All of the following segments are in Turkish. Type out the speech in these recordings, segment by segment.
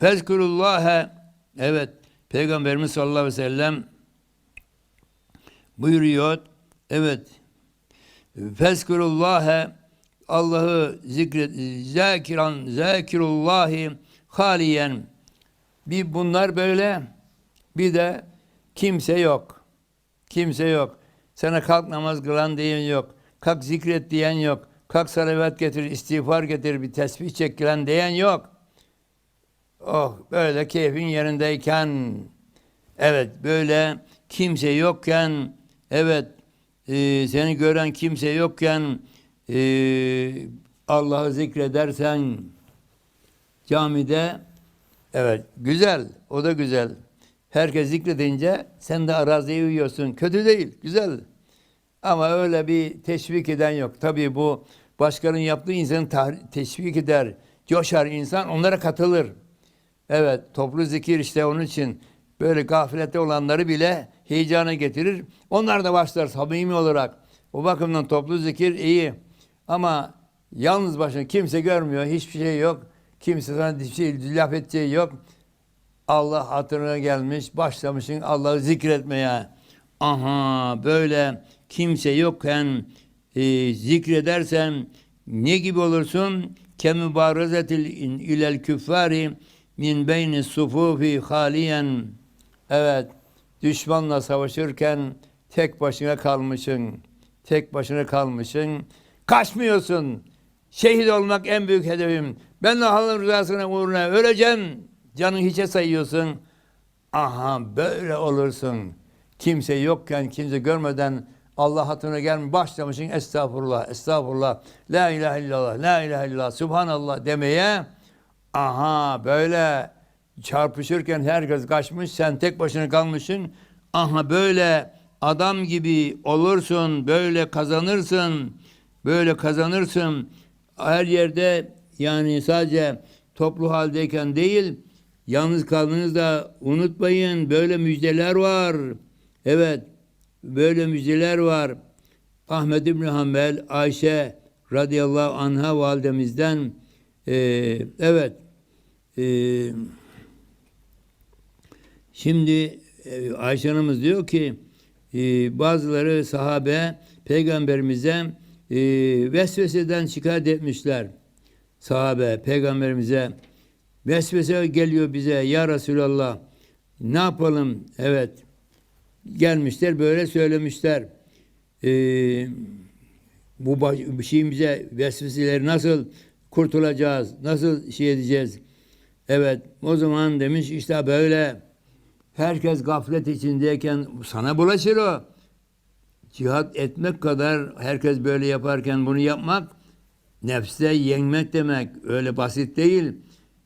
Fezkurullâhe evet Peygamberimiz sallallahu aleyhi ve sellem buyuruyor. Evet. Fezkurullâhe Allah'ı zikret zakiran zakirullahi haliyen bir bunlar böyle bir de kimse yok. Kimse yok. Sana kalk namaz kılan diyen yok. Kalk zikret diyen yok. Kalk salavat getir, istiğfar getir, bir tesbih çekilen diyen yok. Oh böyle keyfin yerindeyken evet böyle kimse yokken evet e, seni gören kimse yokken e, Allah'ı zikredersen camide evet güzel o da güzel. Herkes zikredince sen de araziye uyuyorsun. Kötü değil, güzel. Ama öyle bir teşvik eden yok. Tabii bu başkanın yaptığı insanı teşvik eder, coşar insan, onlara katılır. Evet, toplu zikir işte onun için böyle gafilette olanları bile heyecana getirir. Onlar da başlar samimi olarak. O bakımdan toplu zikir iyi. Ama yalnız başına kimse görmüyor, hiçbir şey yok. Kimse sana bir şey laf edeceği yok. Allah hatırına gelmiş, başlamışsın Allah'ı zikretmeye. Aha böyle kimse yokken e, zikredersen ne gibi olursun? Kemübarezetil ilel küffari min beyni sufufi haliyen. Evet, düşmanla savaşırken tek başına kalmışsın. Tek başına kalmışsın. Kaçmıyorsun. Şehit olmak en büyük hedefim. Ben de Allah'ın rızasına uğruna öleceğim. Canın hiçe sayıyorsun. Aha böyle olursun. Kimse yokken, kimse görmeden Allah hatırına gelmiş başlamışsın estağfurullah, estağfurullah, la ilahe illallah, la ilahe illallah, subhanallah demeye. Aha böyle çarpışırken herkes kaçmış, sen tek başına kalmışsın. Aha böyle adam gibi olursun, böyle kazanırsın, böyle kazanırsın. Her yerde yani sadece toplu haldeyken değil, yalnız kaldığınızı da unutmayın. Böyle müjdeler var. Evet, böyle müjdeler var. Ahmed İbni Hanbel, Ayşe radıyallahu anha validemizden e, evet e, şimdi e, Ayşe Hanımız diyor ki e, bazıları sahabe peygamberimize e, vesveseden şikayet etmişler. Sahabe peygamberimize vesvese geliyor bize ya Resulallah ne yapalım? Evet gelmişler böyle söylemişler. Ee, bu şeyimize vesveseleri nasıl kurtulacağız? Nasıl şey edeceğiz? Evet o zaman demiş işte böyle herkes gaflet içindeyken sana bulaşır o. Cihat etmek kadar herkes böyle yaparken bunu yapmak nefse yenmek demek. Öyle basit değil.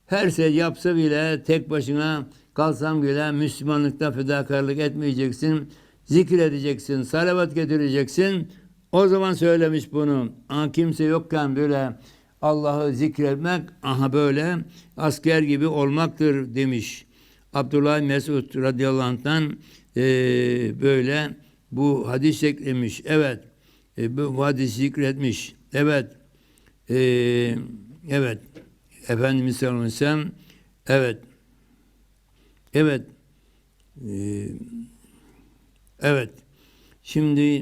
Her şey yapsa bile tek başına kalsam bile Müslümanlıkta fedakarlık etmeyeceksin. Zikredeceksin, salavat getireceksin. O zaman söylemiş bunu. Ama kimse yokken böyle Allah'ı zikretmek aha böyle asker gibi olmaktır demiş. Abdullah Mesud radıyallahu anh'tan e, böyle bu hadis eklemiş. Evet. E, bu hadis zikretmiş. Evet. E, evet. Efendimiz sallallahu aleyhi ve sellem evet. Evet. E, evet. Şimdi